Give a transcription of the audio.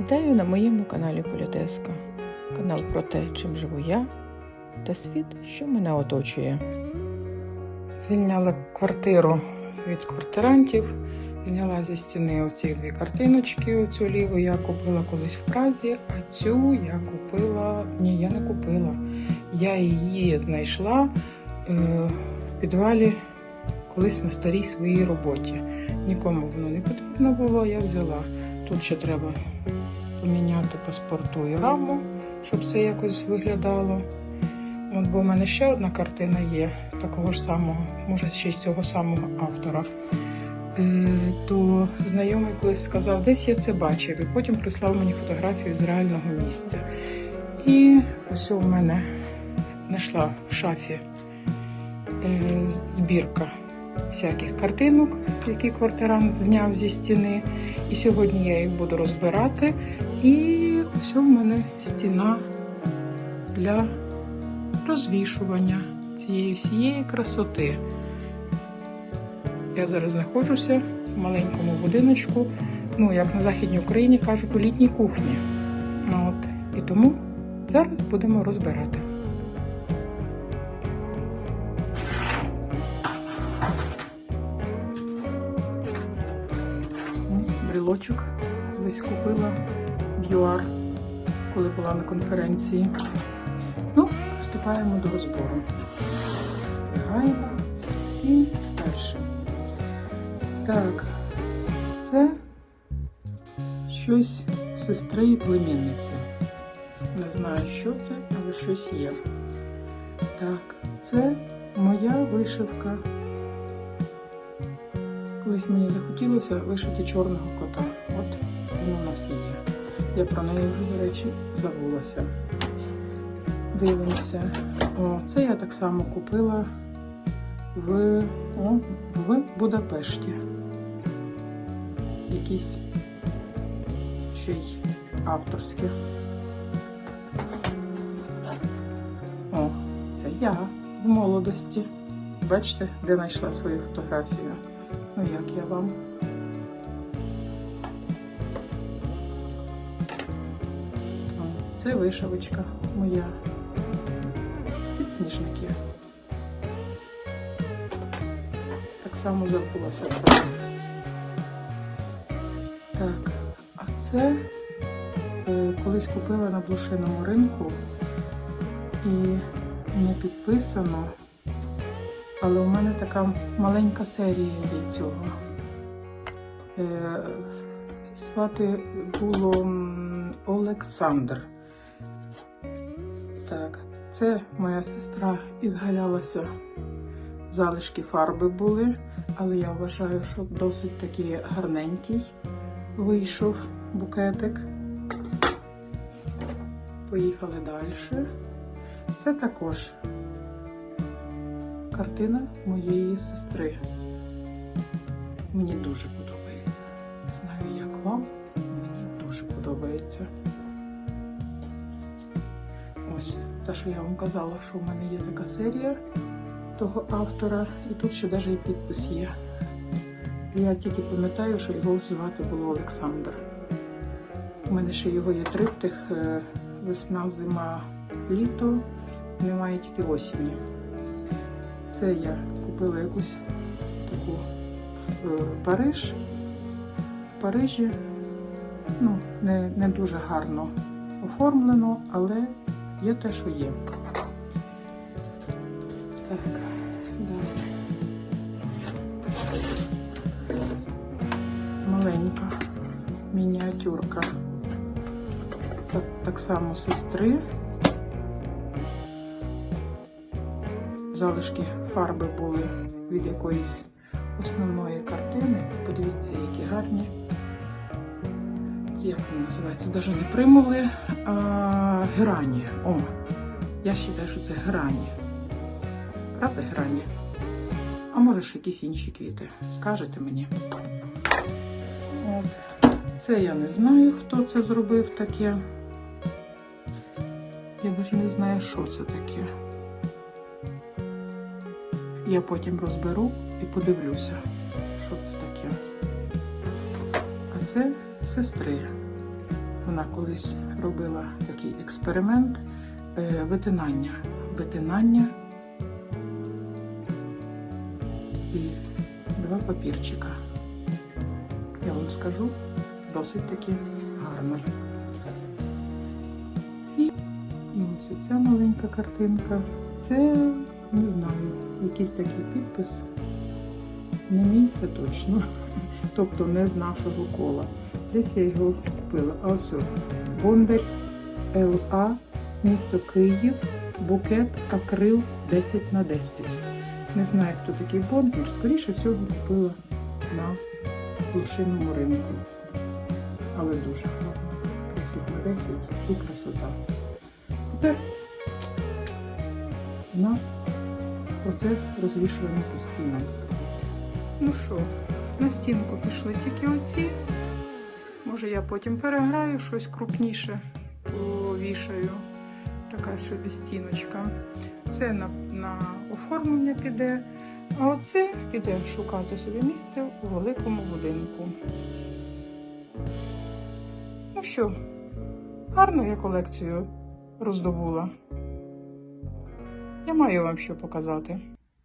Вітаю на моєму каналі Політеска. Канал про те, чим живу я та світ, що мене оточує. Звільняла квартиру від квартирантів, зняла зі стіни оці дві картиночки. Оцю ліву я купила колись в Празі, а цю я купила. Ні, я не купила. Я її знайшла е, в підвалі колись на старій своїй роботі. Нікому воно не потрібно було, я взяла. Тут ще треба поміняти паспорту і раму, щоб це якось виглядало. От, бо в мене ще одна картина є такого ж самого, може ще й цього самого автора. Е, то знайомий колись сказав, десь я це бачив, і потім прислав мені фотографію з реального місця. І ось у мене знайшла в шафі е, збірка всяких картинок, які квартирант зняв зі стіни. І сьогодні я їх буду розбирати. І ось у мене стіна для розвішування цієї всієї красоти. Я зараз знаходжуся в маленькому будиночку, ну, як на Західній Україні кажуть, у літній кухні. От. І тому зараз будемо розбирати. брілочок колись купила ЮАР, коли була на конференції. Ну, приступаємо до розбору. Вдягаємо і далі. Так, це щось сестри і племінниці. Не знаю, що це, але щось є. Так, це моя вишивка Колись мені захотілося вишити чорного кота. От. Я про неї вже, до речі, забулася. Дивимося. О, це я так само купила в, о, в Будапешті. Якісь ще й авторські. О, це я в молодості. Бачите, де знайшла свою фотографію. Ну, як я вам? Це вишивочка моя. Підсніжники. Так само забулася. Так, а це е, колись купила на блошиному ринку і не підписано. Але у мене така маленька серія є цього. Е, Звати було Олександр. Так, це моя сестра ізгалялася. Залишки фарби були, але я вважаю, що досить такий гарненький вийшов букетик. Поїхали далі. Це також картина моєї сестри. Мені дуже подобається. Не знаю, як вам, мені дуже подобається. Те, що я вам казала, що в мене є така серія того автора, і тут ще навіть і підпис є. Я тільки пам'ятаю, що його звати було Олександр. У мене ще його є триптих е, весна, зима, літо. Немає тільки осені. Це я купила якусь таку е, Париж. В Парижі ну, не, не дуже гарно оформлено, але є те, що є. Так, далі. Маленька мініатюрка. Так, так само сестри. залишки фарби були від якоїсь основної картини. Подивіться, які гарні. Як вони називаються? Навіть не примули, а грані. О, я вважаю, що це грані. Правда, грані? А може ж якісь інші квіти. Скажете мені. От. Це я не знаю, хто це зробив таке. Я навіть не знаю, що це таке. Я потім розберу і подивлюся, це сестри. Вона колись робила такий експеримент е, витинання. Витинання і два папірчика. Я вам скажу, досить таки гарно. І, і ось ця маленька картинка. Це, не знаю, якийсь такий підпис. Не мій це точно. Тобто не з нашого кола. Десь я його купила. А ось Бондар ЛА, місто Київ, букет акрил 10 на 10. Не знаю, хто такий Бондар. Скоріше всього купила на блошиному ринку. Але дуже гарно. 10 на 10 і красота. Тепер у нас процес розвішування по стінам. Ну що, на стінку пішли тільки оці. Може я потім переграю щось крупніше, повішаю. Така собі стіночка. Це на, на оформлення піде. А оце піде шукати собі місце у великому будинку. Ну що, гарно я колекцію роздобула. Я маю вам що показати.